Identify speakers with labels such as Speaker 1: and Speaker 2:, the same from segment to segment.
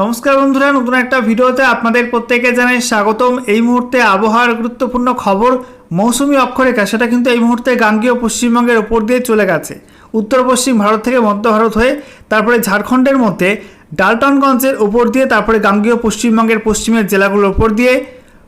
Speaker 1: নমস্কার বন্ধুরা, নতুন একটা ভিডিওতে আপনাদের প্রত্যেকে জানাই স্বাগতম। এই মুহূর্তে আবহাওয়ার গুরুত্বপূর্ণ খবর, মৌসুমি অক্ষরেখা, সেটা কিন্তু এই মুহূর্তে গাঙ্গীয় পশ্চিমবঙ্গের ওপর দিয়ে চলে গেছে। উত্তর পশ্চিম ভারত থেকে মধ্য ভারত হয়ে, তারপরে ঝাড়খণ্ডের মধ্যে, ডালটনগঞ্জের ওপর দিয়ে, তারপরে গাঙ্গীয় পশ্চিমবঙ্গের পশ্চিমের জেলাগুলোর ওপর দিয়ে,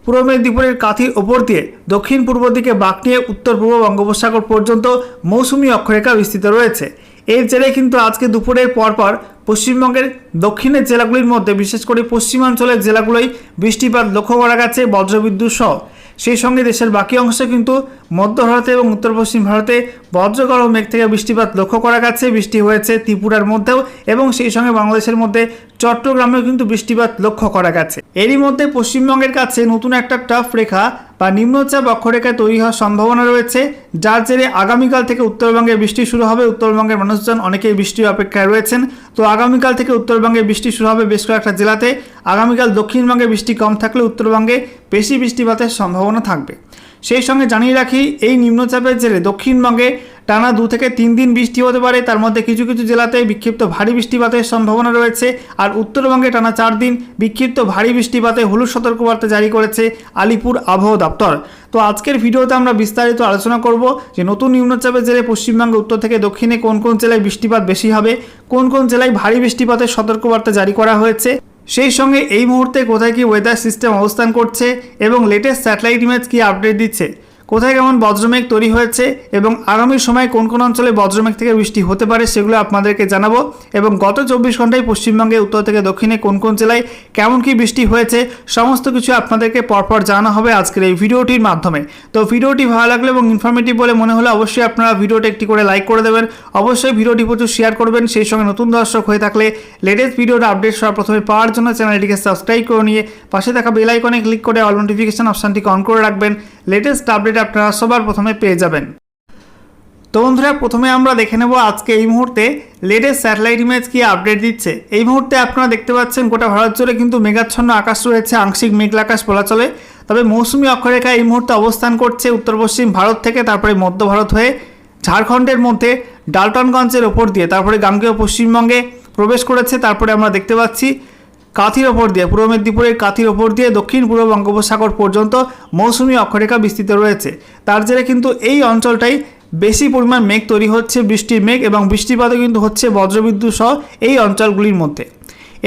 Speaker 1: পূর্ব মেদিনীপুরের কাঁথির ওপর দিয়ে, দক্ষিণ পূর্ব দিকে বাঁক নিয়ে, উত্তর পূর্ব বঙ্গোপসাগর পর্যন্ত মৌসুমি অক্ষরেখা বিস্তৃত রয়েছে। এর জেরে কিন্তু আজকে দুপুরের পরপর পশ্চিমবঙ্গের দক্ষিণের জেলাগুলির মধ্যে, বিশেষ করে পশ্চিমাঞ্চলের জেলাগুলোই বৃষ্টিপাত লক্ষ্য করা গেছে বজ্রবিদ্যুৎ সহ। সেই সঙ্গে দেশের বাকি অংশে কিন্তু মধ্য ভারতে এবং উত্তর পশ্চিম ভারতে বজ্রগড় মেঘ থেকে বৃষ্টিপাত লক্ষ্য করা গেছে। বৃষ্টি হয়েছে ত্রিপুরার মধ্যেও এবং সেই সঙ্গে বাংলাদেশের মধ্যে চট্টগ্রামেও কিন্তু বৃষ্টিপাত লক্ষ্য করা গেছে। এরই মধ্যে পশ্চিমবঙ্গের কাছে নতুন একটা টাফ রেখা বা নিম্নচাপ অক্ষরেখায় তৈরি হওয়ার সম্ভাবনা রয়েছে, যার জেরে আগামীকাল থেকে উত্তরবঙ্গে বৃষ্টি শুরু হবে। উত্তরবঙ্গের মানুষজন অনেকেই বৃষ্টির অপেক্ষায় রয়েছেন। তো আগামীকাল থেকে উত্তরবঙ্গে বৃষ্টি শুরু হবে বেশ কয়েকটা জেলাতে। আগামীকাল দক্ষিণবঙ্গে বৃষ্টি কম থাকলে উত্তরবঙ্গে বেশি বৃষ্টিপাতের সম্ভাবনা থাকবে। সেই সঙ্গে জানিয়ে রাখি, এই নিম্নচাপের জেরে দক্ষিণবঙ্গে টানা দু থেকে তিন দিন বৃষ্টি হতে পারে। তার মধ্যে কিছু কিছু জেলাতে বিক্ষিপ্ত ভারী বৃষ্টিপাতের সম্ভাবনা রয়েছে আর উত্তরবঙ্গে টানা চার দিন বিক্ষিপ্ত ভারী বৃষ্টিপাতে হলুদ সতর্কবার্তা জারি করেছে আলিপুর আবহাওয়া দপ্তর। তো আজকের ভিডিওতে আমরা বিস্তারিত আলোচনা করব যে নতুন নিম্নচাপের জেলে পশ্চিমবঙ্গে উত্তর থেকে দক্ষিণে কোন কোন জেলায় বৃষ্টিপাত বেশি হবে, কোন কোন জেলায় ভারী বৃষ্টিপাতের সতর্কবার্তা জারি করা হয়েছে সেই সঙ্গে এই মুহূর্তে কোথায় কি ওয়েদার সিস্টেম অবস্থান করছে এবং লেটেস্ট স্যাটেলাইট ইমেজ কি আপডেট দিচ্ছে? কোথায় কেমন বজ্রমেঘ তৈরি হয়েছে এবং আগামী সময় কোন কোন অঞ্চলে বজ্রমেঘ থেকে বৃষ্টি হতে পারে সেগুলো আপনাদেরকে জানাব এবং গত চব্বিশ ঘন্টায় পশ্চিমবঙ্গে, উত্তর থেকে দক্ষিণে কোন কোন জেলায় কেমন কি বৃষ্টি হয়েছে সমস্ত কিছু আপনাদেরকে পরপর জানা হবে আজকের এই ভিডিওটির মাধ্যমে। তো ভিডিওটি ভালো লাগলে এবং ইনফরমেটিভ বলে মনে হলে অবশ্যই আপনারা ভিডিওটি একটি করে লাইক করে দেবেন। অবশ্যই ভিডিওটি প্রচুর শেয়ার করবেন। সেই সঙ্গে নতুন দর্শক হয়ে থাকলে লেটেস্ট ভিডিওর আপডেট সবার প্রথমে পাওয়ার জন্য চ্যানেলটিকে সাবস্ক্রাইব করে নিয়ে পাশে থাকা বেল আইকনে ক্লিক করে অল নোটিফিকেশন অপশানটিকে অন করে রাখবেন। লেটেস্ট আপডেট আপনারা সবার প্রথমে পেয়ে যাবেন। তো বন্ধুরা, প্রথমে আমরা দেখে নেব আজকে এই মুহূর্তে লেটেস্ট স্যাটেলাইট ইমেজ কি আপডেট দিচ্ছে। এই মুহূর্তে আপনারা দেখতে পাচ্ছেন গোটা ভারত জুড়ে কিন্তু মেঘাচ্ছন্ন আকাশ রয়েছে, আংশিক মেঘলা আকাশ বলা চলে তবে মৌসুমি অক্ষরেখা এই মুহূর্তে অবস্থান করছে উত্তর পশ্চিম ভারত থেকে, তারপরে মধ্য ভারত হয়ে ঝাড়খণ্ডের মধ্যে ডালটনগঞ্জের ওপর দিয়ে, তারপরে গাঙ্গেয় পশ্চিমবঙ্গে প্রবেশ করেছে। তারপরে আমরা দেখতে পাচ্ছি কাঁথির ওপর দিয়ে, পূর্ব মেদিনীপুরের কাঁথির ওপর দিয়ে দক্ষিণ পূর্ব বঙ্গোপসাগর পর্যন্ত মৌসুমি অক্ষরেখা বিস্তৃত রয়েছে। তার জেরে কিন্তু এই অঞ্চলটাই বেশি পরিমাণ মেঘ তৈরি হচ্ছে বৃষ্টির মেঘ এবং বৃষ্টিপাতও কিন্তু হচ্ছে বজ্রবিদ্যুৎ সহ এই অঞ্চলগুলির মধ্যে।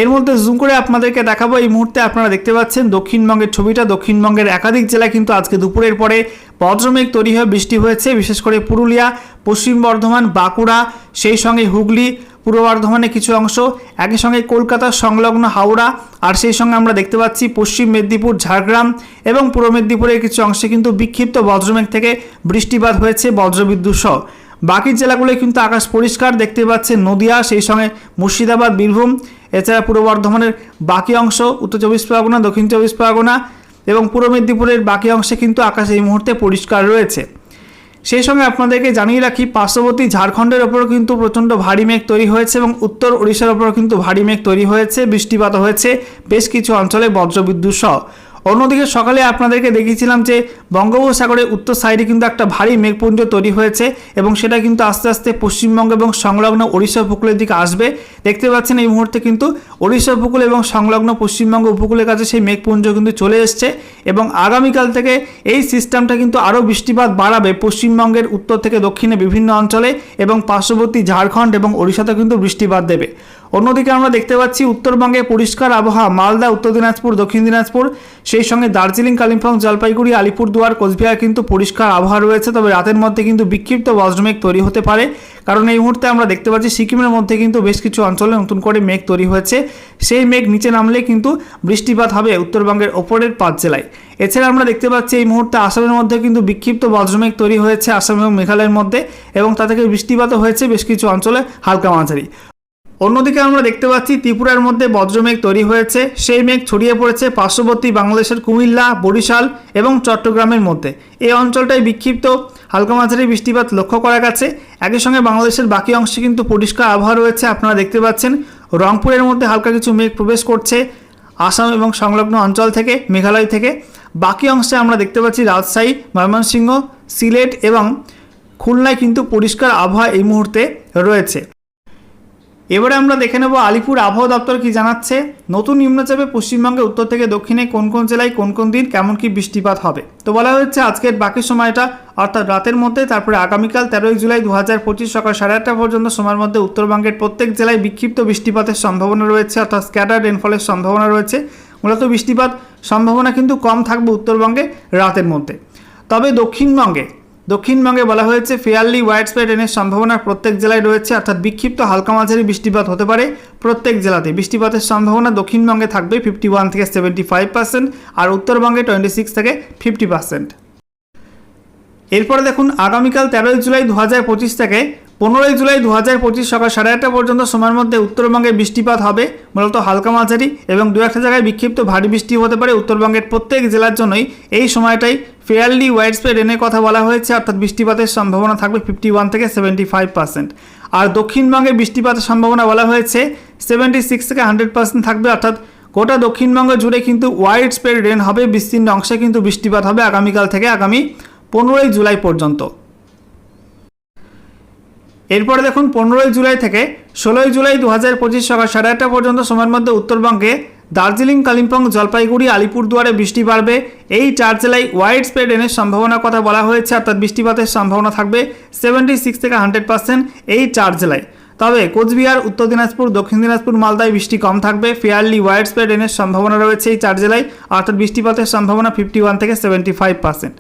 Speaker 1: এর মধ্যে জুম করে আপনাদেরকে দেখাবো, এই মুহূর্তে আপনারা দেখতে পাচ্ছেন দক্ষিণবঙ্গের ছবিটা। দক্ষিণবঙ্গের একাধিক জেলায় কিন্তু আজকে দুপুরের পরে বজ্রমেঘ তৈরি হয়ে বৃষ্টি হয়েছে, বিশেষ করে পুরুলিয়া, পশ্চিম বর্ধমান, বাঁকুড়া, সেই সঙ্গে হুগলি পূর্ব বর্ধমানের কিছু অংশ একই সঙ্গে কলকাতার সংলগ্ন হাওড়া আর সেই সঙ্গে আমরা দেখতে পাচ্ছি পশ্চিম মেদিনীপুর, ঝাড়গ্রাম এবং পূর্ব মেদিনীপুরের কিছু অংশে কিন্তু বিক্ষিপ্ত বজ্রমেঘ থেকে বৃষ্টিপাত হয়েছে বজ্রবিদ্যুৎ সহ। বাকি জেলাগুলোয় কিন্তু আকাশ পরিষ্কার দেখতে পাচ্ছে নদিয়া, সেই সঙ্গে মুর্শিদাবাদ, বীরভূম। এছাড়া পূর্ব বর্ধমানের বাকি অংশ, উত্তর চব্বিশ পরগনা, দক্ষিণ চব্বিশ পরগনা এবং পূর্ব মেদিনীপুরের বাকি অংশে কিন্তু আকাশ এই মুহূর্তে পরিষ্কার রয়েছে। সেই সঙ্গে আপনাদেরকে জানিয়ে রাখি, পার্শ্ববর্তী ঝাড়খণ্ডের ওপরও কিন্তু প্রচণ্ড ভারী মেঘ তৈরি হয়েছে এবং উত্তর ওড়িশার ওপরও কিন্তু ভারী মেঘ তৈরি হয়েছে, বৃষ্টিপাত হয়েছে বেশ কিছু অঞ্চলে বজ্রবিদ্যুৎ সহ। অন্যদিকে সকালে আপনাদেরকে দেখিয়েছিলাম যে বঙ্গোপসাগরের উত্তর সাইডে কিন্তু একটা ভারী মেঘপুঞ্জ তৈরি হয়েছে এবং সেটা কিন্তু আস্তে আস্তে পশ্চিমবঙ্গ এবং সংলগ্ন ওড়িশা উপকূলের দিকে আসবে। দেখতে পাচ্ছেন এই মুহূর্তে কিন্তু ওড়িশা উপকূল এবং সংলগ্ন পশ্চিমবঙ্গ উপকূলের কাছে সেই মেঘপুঞ্জ কিন্তু চলে এসছে এবং আগামীকাল থেকে এই সিস্টেমটা কিন্তু আরও বৃষ্টিপাত বাড়াবে পশ্চিমবঙ্গের উত্তর থেকে দক্ষিণে বিভিন্ন অঞ্চলে এবং পার্শ্ববর্তী ঝাড়খণ্ড এবং ওড়িশাতে কিন্তু বৃষ্টিপাত দেবে। অন্যদিকে আমরা দেখতে পাচ্ছি উত্তরবঙ্গে পরিষ্কার আবহাওয়া, মালদা, উত্তর দিনাজপুর, দক্ষিণ দিনাজপুর, সেই সঙ্গে দার্জিলিং, কালিম্পং, জলপাইগুড়ি, আলিপুরদুয়ার, কোচবিহার কিন্তু পরিষ্কার আবহাওয়া রয়েছে, তবে রাতের মধ্যে কিন্তু বিক্ষিপ্ত বজ্রমেঘ তৈরি হতে পারে। কারণ এই মুহূর্তে আমরা দেখতে পাচ্ছি সিকিমের মধ্যে কিন্তু বেশ কিছু অঞ্চলে নতুন করে মেঘ তৈরি হয়েছে। সেই মেঘ নিচে নামলে কিন্তু বৃষ্টিপাত হবে উত্তরবঙ্গের ওপরের পাঁচ জেলায়। এছাড়া আমরা দেখতে পাচ্ছি এই মুহূর্তে আসামের মধ্যে কিন্তু বিক্ষিপ্ত বজ্রমেঘ তৈরি হয়েছে, আসাম এবং মেঘালয়ের মধ্যে, এবং তা থেকে বৃষ্টিপাতও হয়েছে বেশ কিছু অঞ্চলে হালকা মাঝারি। অন্যদিকে আমরা দেখতে পাচ্ছি ত্রিপুরার মধ্যে বজ্রমেঘ তৈরি হয়েছে। সেই মেঘ ছড়িয়ে পড়েছে পার্শ্ববর্তী বাংলাদেশের কুমিল্লা, বরিশাল এবং চট্টগ্রামের মধ্যে। এই অঞ্চলটায় বিক্ষিপ্ত। হালকা মাঝারি বৃষ্টিপাত লক্ষ্য করা গেছে। একই সঙ্গে বাংলাদেশের বাকি অংশে কিন্তু পরিষ্কার আবহাওয়া রয়েছে, আপনারা দেখতে পাচ্ছেন। রংপুরের মধ্যে হালকা কিছু মেঘ প্রবেশ করছে আসাম এবং সংলগ্ন অঞ্চল থেকে, মেঘালয় থেকে। বাকি অংশে আমরা দেখতে পাচ্ছি রাজশাহী, ময়মনসিংহ, সিলেট এবং খুলনায় কিন্তু পরিষ্কার আবহাওয়া এই মুহূর্তে রয়েছে। এবারে আমরা দেখে নেব আলিপুর আবহাওয়া দপ্তর কি জানাচ্ছে। নতুন নিম্নচাপে পশ্চিমবঙ্গে উত্তর থেকে দক্ষিণে কোন কোন জেলায় কোন কোন দিন কেমন কি বৃষ্টিপাত হবে। তো বলা হচ্ছে আজকের বাকি সময়টা, অর্থাৎ রাতের মধ্যে, তারপরে আগামীকাল তেরোই জুলাই দু হাজার পঁচিশ সকাল সাড়ে আটটা পর্যন্ত সময়ের মধ্যে উত্তরবঙ্গের প্রত্যেক জেলায় বিক্ষিপ্ত বৃষ্টিপাতের সম্ভাবনা রয়েছে, অর্থাৎ স্ক্যাটার রেনফলের সম্ভাবনা রয়েছে। মূলত বৃষ্টিপাত সম্ভাবনা কিন্তু কম থাকবে উত্তরবঙ্গে রাতের মধ্যে। তবে দক্ষিণবঙ্গে দক্ষিণবঙ্গে বলা হয়েছে, ফেয়ারলি ওয়াইড স্প্রেড রেনের সম্ভাবনা প্রত্যেক জেলায় রয়েছে, অর্থাৎ বিক্ষিপ্ত হালকা মাঝারি বৃষ্টিপাত হতে পারে প্রত্যেক জেলাতে। বৃষ্টিপাতের সম্ভাবনা দক্ষিণবঙ্গে থাকবে ফিফটি ওয়ান থেকে সেভেন্টি ফাইভ পার্সেন্ট আর উত্তরবঙ্গে টোয়েন্টি সিক্স থেকে ফিফটি পার্সেন্ট এরপরে দেখুন, আগামীকাল তেরোই জুলাই দু হাজার পঁচিশ থেকে পনেরোই জুলাই দু হাজার পঁচিশ সকাল সাড়ে আটটা পর্যন্ত সময়ের মধ্যে উত্তরবঙ্গে বৃষ্টিপাত হবে, মূলত হালকা মাঝারি এবং দু একটা জায়গায় বিক্ষিপ্ত ভারী বৃষ্টি হতে পারে। উত্তরবঙ্গের প্রত্যেক জেলার জন্যই এই সময়টাই ফেয়ারলি ওয়াইড স্প্রেড রেনের কথা বলা হয়েছে, অর্থাৎ বৃষ্টিপাতের সম্ভাবনা থাকবে ফিফটি ওয়ান থেকে সেভেন্টি ফাইভ পার্সেন্ট আর দক্ষিণবঙ্গে বৃষ্টিপাতের সম্ভাবনা বলা হয়েছে সেভেন্টি সিক্স থেকে হান্ড্রেড পার্সেন্ট থাকবে, অর্থাৎ গোটা দক্ষিণবঙ্গ জুড়ে কিন্তু ওয়াইড স্প্রেড রেন হবে, বিস্তীর্ণ অংশে কিন্তু বৃষ্টিপাত হবে আগামীকাল থেকে আগামী পনেরোই জুলাই পর্যন্ত। এরপরে দেখুন পনেরোই জুলাই থেকে ষোলোই জুলাই দু হাজার পঁচিশ সকাল সাড়ে আটটা পর্যন্ত সময়ের মধ্যে উত্তরবঙ্গে দার্জিলিং, কালিম্পং, জলপাইগুড়ি, আলিপুরদুয়ারে বৃষ্টি বাড়বে। এই চার জেলায় ওয়াইড স্প্রেড রেনের সম্ভাবনার কথা বলা হয়েছে, অর্থাৎ বৃষ্টিপাতের সম্ভাবনা থাকবে সেভেন্টি সিক্স থেকে হান্ড্রেড পার্সেন্ট এই চার জেলায়। তবে কোচবিহার, উত্তর দিনাজপুর, দক্ষিণ দিনাজপুর, মালদায় বৃষ্টি কম থাকবে। ফেয়ারলি ওয়াইড স্প্রেড রেনের সম্ভাবনা রয়েছে এই চার জেলায়, অর্থাৎ বৃষ্টিপাতের সম্ভাবনা ফিফটি ওয়ান থেকে সেভেন্টি ফাইভ পার্সেন্ট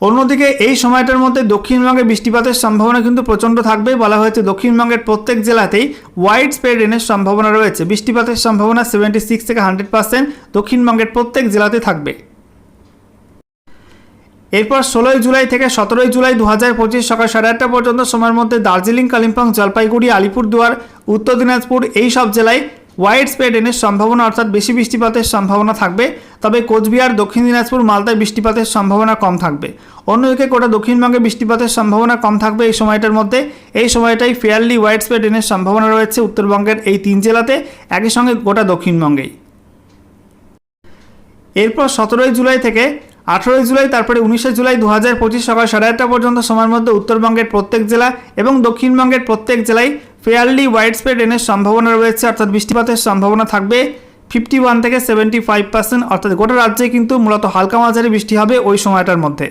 Speaker 1: অন্যদিকে এই সময়টার মধ্যে দক্ষিণবঙ্গে বৃষ্টিপাতের সম্ভাবনা কিন্তু প্রচণ্ড থাকবে বলা হয়েছে। দক্ষিণবঙ্গের প্রত্যেক জেলাতেই ওয়াইড স্প্রেড রেনের সম্ভাবনা রয়েছে। বৃষ্টিপাতের সম্ভাবনা সেভেন্টি সিক্স থেকে হান্ড্রেড পার্সেন্ট দক্ষিণবঙ্গের প্রত্যেক জেলাতে থাকবে। এরপর ষোলোই জুলাই থেকে সতেরোই জুলাই দু হাজার পঁচিশ সকাল সাড়ে আটটা পর্যন্ত সময়ের মধ্যে দার্জিলিং, কালিম্পং, জলপাইগুড়ি, আলিপুরদুয়ার, উত্তর দিনাজপুর এই সব জেলায় ওয়াইড স্প্রেড রেনের সম্ভাবনা অর্থাৎ বেশি বৃষ্টিপাতের সম্ভাবনা থাকবে, তবে কোচবিহার, দক্ষিণ দিনাজপুর, মালদায় বৃষ্টিপাতের সম্ভাবনা কম থাকবে। অন্যদিকে গোটা দক্ষিণবঙ্গে বৃষ্টিপাতের সম্ভাবনা কম থাকবে এই সময়টার মধ্যে। এই সময়টাই ফেয়ারলি ওয়াইড স্প্রেড রেনের সম্ভাবনা রয়েছে উত্তরবঙ্গের এই তিন জেলাতে, একই সঙ্গে গোটা দক্ষিণবঙ্গেই। এরপর সতেরোই জুলাই থেকে আঠেরোই জুলাই, তারপরে উনিশে জুলাই দু হাজার পঁচিশ সকাল সাড়ে আটটা পর্যন্ত সময়ের মধ্যে উত্তরবঙ্গের প্রত্যেক জেলা এবং দক্ষিণবঙ্গের প্রত্যেক জেলায় ফেয়ারলি ওয়াইড স্প্রেড রেনের সম্ভাবনা রয়েছে, অর্থাৎ বৃষ্টিপাতের সম্ভাবনা থাকবে ফিফটি ওয়ান থেকে সেভেন্টি ফাইভ পার্সেন্ট অর্থাৎ গোটা রাজ্যে কিন্তু মূলত হালকা মাঝারি বৃষ্টি হবে ওই সময়টার মধ্যে।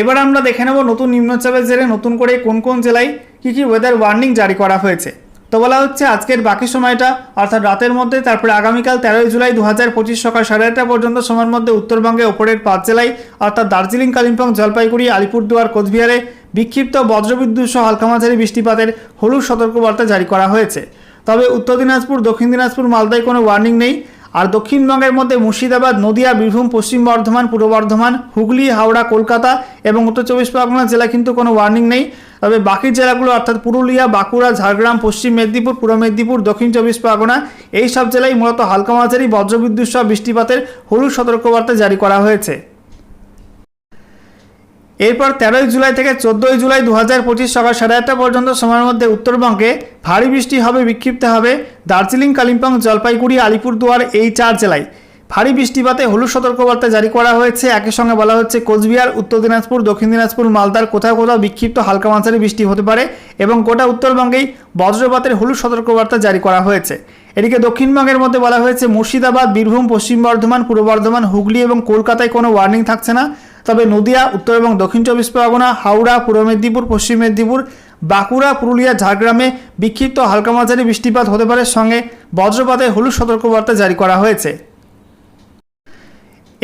Speaker 1: এবার আমরা দেখে নেব নতুন নিম্নচাপের জেরে নতুন করে কোন কোন জেলায় কী কী ওয়েদার ওয়ার্নিং জারি করা হয়েছে। তো বলা হচ্ছে আজকের বাকি সময়টা, অর্থাৎ রাতের মধ্যে, তারপরে আগামীকাল তেরোই জুলাই দু হাজার পঁচিশ সকাল সাড়ে আটটা পর্যন্ত সময়ের মধ্যে উত্তরবঙ্গে ওপরের পাঁচ জেলায়, অর্থাৎ দার্জিলিং, কালিম্পং, জলপাইগুড়ি, আলিপুরদুয়ার, কোচবিহারে বিক্ষিপ্ত বজ্রবিদ্যুৎ সহ হালকা মাঝারি বৃষ্টিপাতের হলুদ সতর্কবার্তা জারি করা হয়েছে। তবে উত্তর দিনাজপুর, দক্ষিণ দিনাজপুর, মালদায় কোনো ওয়ার্নিং নেই। আর দক্ষিণবঙ্গের মধ্যে মুর্শিদাবাদ, নদিয়া, বীরভূম, পশ্চিম বর্ধমান, পূর্ব বর্ধমান, হুগলি, হাওড়া, কলকাতা এবং উত্তর চব্বিশ পরগনা জেলা কিন্তু কোনো ওয়ার্নিং নেই। তবে বাকি জেলাগুলো অর্থাৎ পুরুলিয়া, বাঁকুড়া, ঝাড়গ্রাম, পশ্চিম মেদিনীপুর, পূর্ব মেদিনীপুর, দক্ষিণ চব্বিশ পরগনা, এই সব জেলায় মূলত হালকা মাঝারি বজ্রবিদ্যুৎ সহ বৃষ্টিপাতের হলুদ সতর্কবার্তা জারি করা হয়েছে। এরপর তেরোই জুলাই থেকে চোদ্দোই জুলাই দু হাজার পঁচিশ সকাল সাড়ে আটটা পর্যন্ত সময়ের মধ্যে উত্তরবঙ্গে ভারী বৃষ্টি হবে, বিক্ষিপ্ত হবে। দার্জিলিং, কালিম্পং, জলপাইগুড়ি, আলিপুরদুয়ার এই চার জেলায় ভারী বৃষ্টিপাতে হলুদ সতর্কবার্তা জারি করা হয়েছে। একই সঙ্গে বলা হচ্ছে, কোচবিহার, উত্তর দিনাজপুর, দক্ষিণ দিনাজপুর, মালদার কোথাও কোথাও বিক্ষিপ্ত হালকা মাঝারি বৃষ্টি হতে পারে এবং গোটা উত্তরবঙ্গেই বজ্রপাতের হলুদ সতর্কবার্তা জারি করা হয়েছে। এদিকে দক্ষিণবঙ্গের মধ্যে বলা হয়েছে, মুর্শিদাবাদ, বীরভূম, পশ্চিম বর্ধমান, পূর্ব বর্ধমান, হুগলি এবং কলকাতায় কোনো ওয়ার্নিং থাকছে না। তবে নদিয়া, উত্তর এবং দক্ষিণ চব্বিশ পরগনা, হাওড়া, পূর্ব মেদিনীপুর, পশ্চিম মেদিনীপুর, বাঁকুড়া, পুরুলিয়া, ঝাড়গ্রামে বিক্ষিপ্ত হালকা মাঝারি বৃষ্টিপাত হতে পারে। সঙ্গে বজ্রপাতে হলুদ সতর্কবার্তা জারি করা হয়েছে।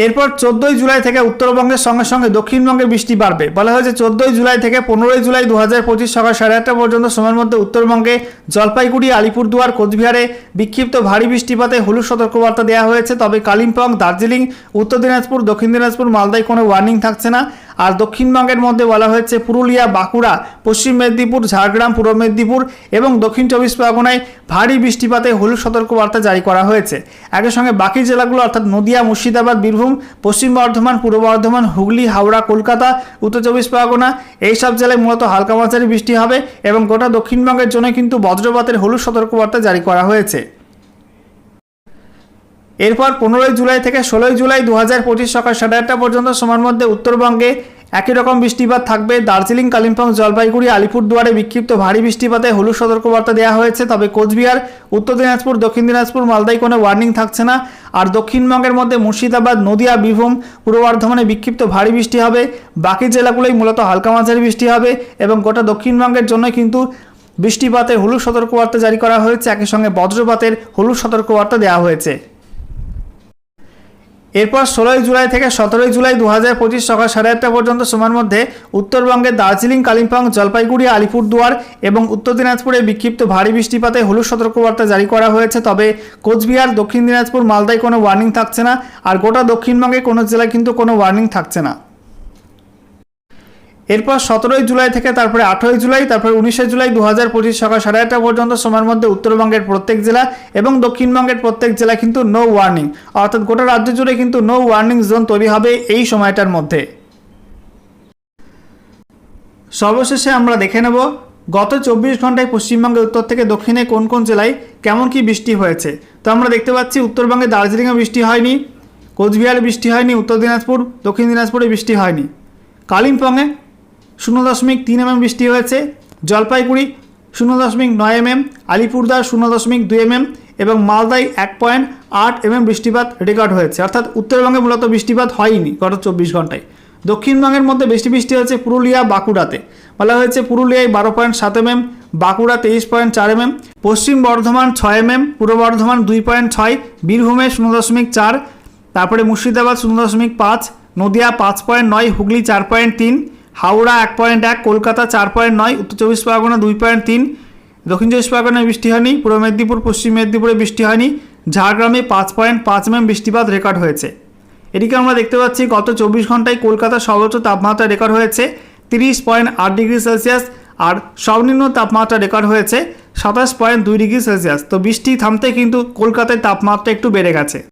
Speaker 1: এরপর চোদ্দই জুলাই থেকে উত্তরবঙ্গের সঙ্গে সঙ্গে দক্ষিণবঙ্গে বৃষ্টি বাড়বে। বলা হয়েছে, চোদ্দই জুলাই থেকে পনেরোই জুলাই দু হাজার পঁচিশ সকাল সাড়ে আটটা পর্যন্ত সময়ের মধ্যে উত্তরবঙ্গে জলপাইগুড়ি, আলিপুরদুয়ার, কোচবিহারে বিক্ষিপ্ত ভারী বৃষ্টিপাতে হলুদ সতর্কবার্তা দেওয়া হয়েছে। তবে কালিম্পং, দার্জিলিং, উত্তর দিনাজপুর, দক্ষিণ দিনাজপুর, মালদায় কোনো ওয়ার্নিং থাকছে না। আর দক্ষিণবঙ্গের মধ্যে বলা হয়েছে, পুরুলিয়া, বাঁকুড়া, পশ্চিম মেদিনীপুর, ঝাড়গ্রাম, পূর্ব মেদিনীপুর এবং দক্ষিণ চব্বিশ পরগনায় ভারী বৃষ্টিপাতে হলুদ সতর্কবার্তা জারি করা হয়েছে। একই সঙ্গে বাকি জেলাগুলো অর্থাৎ নদিয়া, মুর্শিদাবাদ, বীরভূম, পশ্চিম বর্ধমান, পূর্ব বর্ধমান, হুগলি, হাওড়া, কলকাতা, উত্তর চব্বিশ পরগনা এইসব জেলায় মূলত হালকা মাঝারি বৃষ্টি হবে এবং গোটা দক্ষিণবঙ্গের জন্য কিন্তু বজ্রপাতের হলুদ সতর্কবার্তা জারি করা হয়েছে। এরপর পনেরোই জুলাই থেকে ষোলোই জুলাই দু হাজার পঁচিশ সকাল সাড়ে আটটা পর্যন্ত সময়ের মধ্যে উত্তরবঙ্গে একই রকম বৃষ্টিপাত থাকবে। দার্জিলিং, কালিম্পং, জলপাইগুড়ি, আলিপুরদুয়ারে বিক্ষিপ্ত ভারী বৃষ্টিপাতে হলুদ সতর্কবার্তা দেওয়া হয়েছে। তবে কোচবিহার, উত্তর দিনাজপুর, দক্ষিণ দিনাজপুর, মালদায় কোনো ওয়ার্নিং থাকছে না। আর দক্ষিণবঙ্গের মধ্যে মুর্শিদাবাদ, নদিয়া, বীরভূম, পূর্ব বর্ধমানে বিক্ষিপ্ত ভারী বৃষ্টি হবে। বাকি জেলাগুলোই মূলত হালকা মাঝারি বৃষ্টি হবে এবং গোটা দক্ষিণবঙ্গের জন্য কিন্তু বৃষ্টিপাতের হলুদ সতর্কবার্তা জারি করা হয়েছে। একই সঙ্গে বজ্রপাতের হলুদ সতর্কবার্তা দেওয়া হয়েছে। এরপর ষোলোই জুলাই থেকে সতেরোই জুলাই দু হাজার পঁচিশ সকাল সাড়ে আটটা পর্যন্ত সময়ের মধ্যে উত্তরবঙ্গে দার্জিলিং, কালিম্পং, জলপাইগুড়ি, আলিপুরদুয়ার এবং উত্তর দিনাজপুরে বিক্ষিপ্ত ভারী বৃষ্টিপাতে হলুদ সতর্কবার্তা জারি করা হয়েছে। তবে কোচবিহার, দক্ষিণ দিনাজপুর, মালদায় কোনো ওয়ার্নিং থাকছে না। আর গোটা দক্ষিণবঙ্গে কোনো জেলায় কিন্তু কোনো ওয়ার্নিং থাকছে না। এরপর সতেরোই জুলাই থেকে তারপরে আঠেরোই জুলাই, তারপরে উনিশে জুলাই দু হাজার পঁচিশ সকাল সাড়ে আটটা পর্যন্ত সময়ের মধ্যে উত্তরবঙ্গের প্রত্যেক জেলা এবং দক্ষিণবঙ্গের প্রত্যেক জেলা কিন্তু নো ওয়ার্নিং অর্থাৎ গোটা রাজ্য জুড়ে কিন্তু নো ওয়ার্নিং জোন তৈরি হবে এই সময়টার মধ্যে। সর্বশেষে আমরা দেখে নেব, গত চব্বিশ ঘন্টায় পশ্চিমবঙ্গের উত্তর থেকে দক্ষিণে কোন কোন জেলায় কেমন কি বৃষ্টি হয়েছে। তো আমরা দেখতে পাচ্ছি উত্তরবঙ্গে দার্জিলিংয়ে বৃষ্টি হয়নি, কোচবিহারে বৃষ্টি হয়নি, উত্তর দিনাজপুর, দক্ষিণ দিনাজপুরে বৃষ্টি হয়নি। কালিম্পংয়ে শূন্য দশমিক তিন এমএম বৃষ্টি হয়েছে। জলপাইগুড়ি শূন্য দশমিক নয় এমএম আলিপুরদার শূন্য দশমিক দুই এমএম এবং মালদায় এক পয়েন্ট আট এমএম বৃষ্টিপাত রেকর্ড হয়েছে। অর্থাৎ উত্তরবঙ্গে মূলত বৃষ্টিপাত হয়নি গত চব্বিশ ঘন্টায়। দক্ষিণবঙ্গের মধ্যে বেশি বৃষ্টি হয়েছে পুরুলিয়া, বাঁকুড়াতে। বলা হয়েছে পুরুলিয়ায় বারো পয়েন্ট সাত এমএম, বাঁকুড়া তেইশ পয়েন্ট চার এমএম, পশ্চিম বর্ধমান ছয় এমএম, পূর্ব বর্ধমান দুই পয়েন্ট ছয়, বীরভূমে শূন্য দশমিক চার, তারপরে মুর্শিদাবাদ শূন্য দশমিক পাঁচ, নদিয়া পাঁচ পয়েন্ট নয়, হুগলি চার পয়েন্ট তিন হাওড়া এক পয়েন্ট এক, কলকাতা চার পয়েন্ট নয়, উত্তর চব্বিশ পরগনা দুই পয়েন্ট তিন, দক্ষিণ চব্বিশ পরগনায় বৃষ্টি হয়নি, পূর্ব মেদিনীপুর, পশ্চিম মেদিনীপুরে বৃষ্টি হয়নি, ঝাড়গ্রামে পাঁচ পয়েন্ট পাঁচ এমএম বৃষ্টিপাত রেকর্ড হয়েছে। এদিকে আমরা দেখতে পাচ্ছি গত চব্বিশ ঘন্টায় কলকাতার সর্বোচ্চ তাপমাত্রা রেকর্ড হয়েছে, তিরিশ পয়েন্ট আট ডিগ্রি সেলসিয়াস, আর সর্বনিম্ন তাপমাত্রা রেকর্ড হয়েছে সাতাশ পয়েন্ট দুই ডিগ্রি সেলসিয়াস। তো বৃষ্টি থামতে কিন্তু কলকাতায় তাপমাত্রা একটু বেড়ে গেছে।